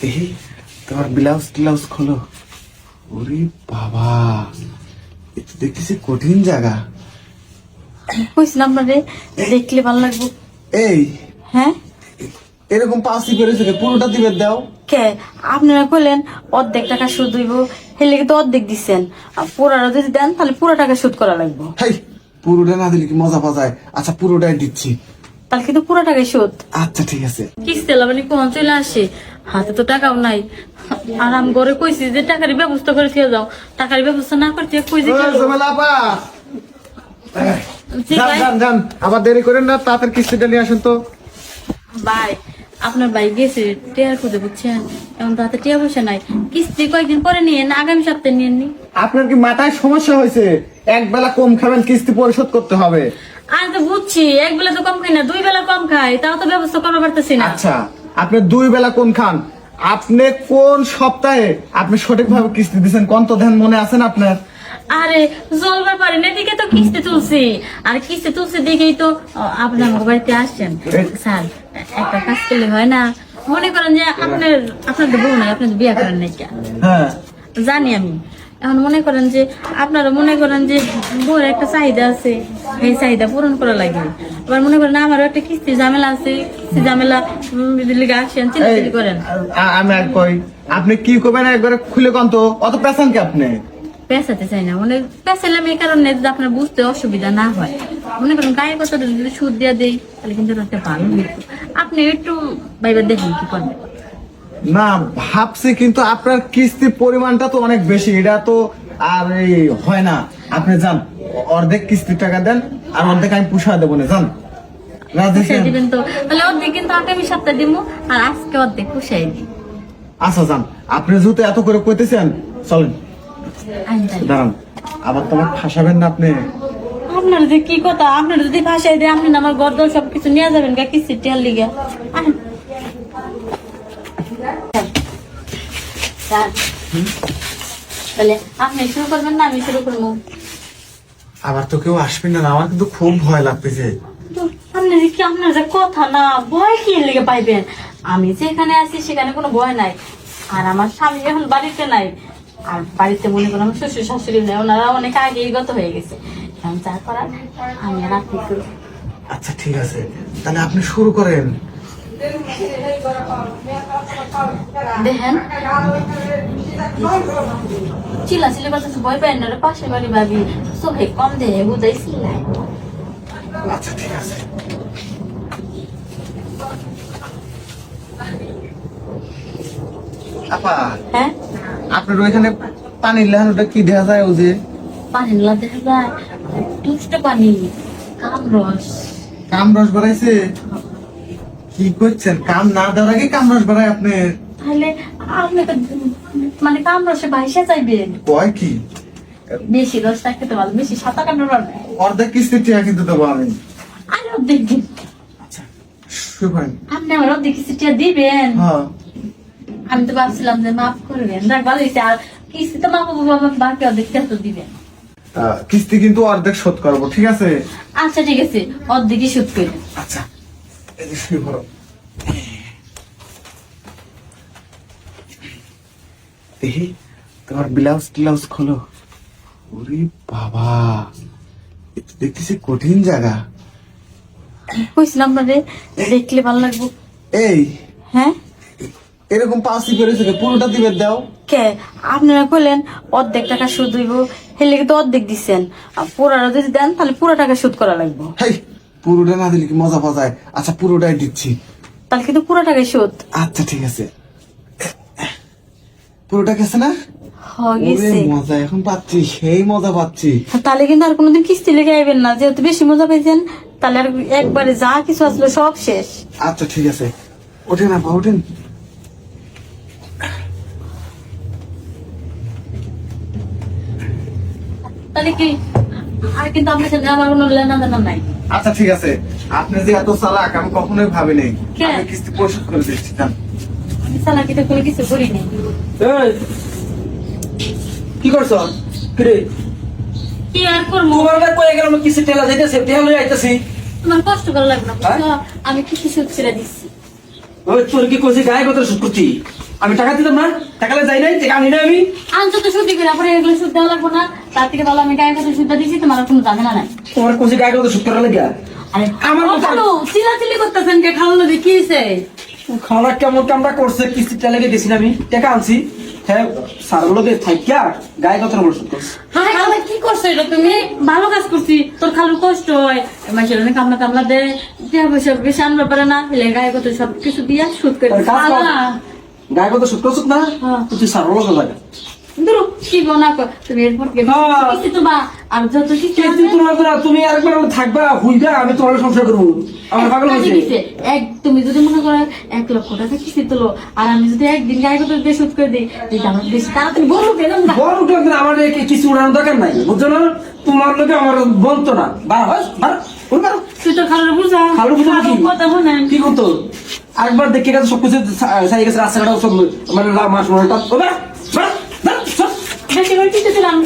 দেখি তোমার ব্লাউজ টিলাউজ খোলো। ওরে বাবা এ তো দেখতেছি কঠিন জায়গা। কইছিলাম আপনারে দেখলে ভালো লাগবো। এই হ্যাঁ? এরকম পাঁচটি পেরেছে পুরোটা দিবে দাও। কে? আপনারা কইলেন অর্ধেক টাকা সুদ হইব। হেলে তো অর্ধেক দিচ্ছেন আর পুরাটা যদি দেন তাহলে পুরো টাকা সুদ করা লাগবো। হাই পুরোটা না দিলে কি মজা পাওয়া যায়? আচ্ছা পুরোটাই দিচ্ছি। তাহলে কিন্তু পুরো টাকাই সুদ আচ্ছা ঠিক আছে। কিস্তি মানে কোন চলে আসে? হাতে তো টাকাও নাই। আর আমি ঘরে কইছি যে টাকার ব্যবস্থা করে দিয়ে যাও। টাকার ব্যবস্থা না করতে কই যে আবার দেরি করেন না তাড়াতাড়ি কিস্তিটা নিয়ে আসেন তো। ভাই আপনার ভাই গেছে টিয়ার খুঁজে বুঝছেন? এখন রাতে টিয়া বসে নাই। কিস্তি কয়েকদিন পরে নিয়ে আগামী সপ্তাহে নিয়ে নি? আপনার কি মাথায় সমস্যা হয়েছে? এক বেলা কম খাবেন কিস্তি পরিশোধ করতে হবে। আমি তো বুঝছি এক বেলা তো কম খাই না দুই বেলা কম খাই তাও তো ব্যবস্থা করতে পারতেছি না। আচ্ছা আপনি দুই বেলা কোন খান? আপনি কোন সপ্তাহে আপনি সঠিকভাবে কিস্তি দিচ্ছেন কোন তো ধ্যান মনে আছেন আপনার? আরে জলবার পারি না এদিকে তো কিস্তি তুলছি। আর কিস্তি তুলছি দিকেই তো আপনার বাড়িতে আসছেন। স্যার একটা কাজ করলে হয় না। মনে করেন যে আপনার আপনার তো বউ নাই আপনার তো বিয়ে করেন নাই হ্যাঁ। জানি আমি। এখন মনে করেন যে আপনারা মনে করেন যে বউর একটা চাহিদা আছে এই চাহিদা পূরণ করা লাগে। আবার মনে করেন আমারও একটা কিস্তি ঝামেলা আছে কিস্তি ঝামেলা উম, আসেন চিন্তা করেন। আমি আর কই আপনি কি করবেন একবারে খুলে কোন তো অত পেছান কি আপনি? পেঁচাতে চাই না মানে পেঁচালাম এই কারণে যদি আপনার বুঝতে অসুবিধা না হয়। মনে করেন গায়ের কথা যদি সুদ দিয়ে দেই তাহলে কিন্তু ভালো আপনি একটু ভাইবার দেখেন কি করবেন না ভাবছি কিন্তু আপনার কিস্তির পরিমাণটা তো অনেক বেশি এটা তো আর এই হয় না। আপনি যান অর্ধেক কিস্তির টাকা দেন আর অর্ধেক আমি পুষা দেবো না যান। আচ্ছা যান। আপনি যেহেতু এত করে কইতেছেন চলেন। দাঁড়ান আবার তোমার ফাঁসাবেন না আপনি। আপনার যে কি কথা আপনার যদি ভাষায় দেয় আপনি আমার গর্দন সবকিছু নিয়ে যাবেন গা কিস্তি টিয়ার লিগে। স্যার, তাহলে আপনি শুরু করবেন না আমি শুরু করব। আবার তো কেউ আসবে না আমার কিন্তু খুব ভয় লাগতেছে। আপনি কি আপনার যে কথা না ভয় কি লেগে পাইবেন? আমি যেখানে আছি সেখানে কোনো ভয় নাই। আর আমার স্বামী এখন বাড়িতে নাই। আর বাড়িতে মনে করেন আমার শ্বশুর শাশুড়ি নেই ওনারা অনেক আগেই গত হয়ে গেছে। এখন যা করার আমি আর আপনি আচ্ছা ঠিক আছে। তাহলে আপনি শুরু করেন। দেখেন। চিলা চিলি করতেছে ভয় পাই না রে, পাশের বাড়ি ভাবি। চোখে কম দেহে বুঝাইছি আচ্ছা ঠিক আছে। আপা হ্যাঁ? আপনার ওইখানে পানির লেহানোটা কি দেখা যায় ও যে? পানি না দেখা যায়। দুষ্ট পানি কাম রস কাম রস বাড়াইছে কি করছেন? কাম না দেওয়ার আগে কাম রস বাড়ায় আপনি তাহলে আপনি তো মানে কাম রসে বাইসে চাইবেন কয় কি? বেশি রস থাকতে তো ভালো বেশি সাঁতার কাটার পারবে অর্ধেক কিস্তির টিয়া কিন্তু দেবো আমি। আর অর্ধেক দিন আচ্ছা আপনি আমার অর্ধেক কিস্তিটা দিবেন। হ্যাঁ। আমি তো ভাবছিলাম যে মাফ করবেন। যাক ভালো হয়েছে। আর কিস্তি তো মাফ বাবা বাকি অর্ধেক তো দিবেন। কিস্তি কিন্তু অর্ধেক শোধ করব ঠিক আছে? আচ্ছা ঠিক আছে। অর্ধেকই শোধ করে। আচ্ছা। এই যে দেখি তোমার ব্লাউজ টিলাউজ খোলো। ওরে বাবা দেখতেছি কঠিন জায়গা। কইছিলাম আপনারে দেখলে ভালো লাগবো। এই হ্যাঁ? এরকম পাঁচটি পেরেছে পুরোটা দিবে দাও। কে? আপনারা কইলেন অর্ধেক টাকা সুদ হইব। হেলে তো অর্ধেক দিচ্ছেন আর পুরাটা যদি দেন তাহলে পুরো টাকা সুদ করা লাগবো। হাই পুরোটা না দিলে কি মজা পাওয়া যায়? আচ্ছা পুরোটাই দিচ্ছি। তাহলে কিন্তু পুরো টাকাই আচ্ছা ঠিক আছে। পুরোটা গেছে না? ওরে মজা এখন পাচ্ছি সেই মজা পাচ্ছি। তাহলে কিন্তু আর কোনোদিন কিস্তি লেগে আইবেন না। যেহেতু বেশি মজা পাইছেন তাহলে আর একবারে যা কিছু আসলো সব শেষ। আচ্ছা ঠিক আছে। ওঠেন আপা ওঠেন। তাহলে কি? আর কিন্তু আপনার সাথে আমার কোনো লেনা দেনা নাই। আচ্ছা ঠিক আছে। আপনি যে এত চালাক আমি কখনোই ভাবিনি কে? আমি কিস্তি পরিশোধ করে দিচ্ছি যান। আমি চালাকিতে কোনো কিছু করিনি এই, কি করছ? কিরে? কি আর করব? তোমার ভাই কয়ে গেলাম কিছু টেলা যাইতেছে টেলা লই আইতেছি। তোমার কষ্ট করা লাগবে না হ্যাঁ? বুঝছ? আমি কিছু সুদ ছেড়ে দিচ্ছি। ওই তোর কি কইছি গায়ে করছি আমি টাকা দিতাম না? টাকালে যাই নাই টাকা আনি না আমি? আনছো তো শুদ্ধি করে পরে এগুলো শুদ্ধ দেওয়া লাগবো না। তার থেকে ভালো আমি গায়ে কথা শুদ্ধ দিচ্ছি তোমার কোনো ঝামেলা নাই। তোমার কইছি গায়ে কথা শুট করার লাগে? আমার কথা- খালো চিলাচিলি করতেছেন কে? খালো হয়েছে খাওয়া কেমন কামটা করছে কিস্তিটা লেগে দিছি আমি। টাকা আনছি। হ্যাঁ সার লোকে থাইকা গায়ে কথা বলে শুট হ্যাঁ খালা কি করছ এটা তুমি? ভালো কাজ করছি। তোর খালুর কষ্ট হয়। মাসের অনেক কামলা কামলা দেয় টাকা পয়সা বেশি আনতে পারে না। এলে গায়ে কত সব কিছু দিয়া সুদ করে কর। খালা গায়ে কথা শুট করছ না? হ্যাঁ। তুই সার লোকে লাগে। কর তুমি এরপর হ্যাঁ। আর যত তোমার না তুমি আরেকবার আমার থাকবা হুইবা আমি তোমার সংসার করব। আমার পাগল হয়েছে। এক তুমি যদি মনে করো এক লক্ষ টাকা কিস্তি তোলো আর আমি যদি একদিন গায়ে কত দিয়ে সুদ করে দিই আমার বেশি তাড়াতাড়ি বড় আমার কিছু উড়ানোর দরকার নাই বুঝছ না? তোমার লোকে আমার বলতো না। বার হয় বার ওর বার তুই তো খালুর বুঝা। খালু বুঝা কি? করতো? আরেকবার দেখে গেছে সবকিছু গেছে রাস্তাঘাট সব মানে মাস মনে বেশি করে কিছু দিলাম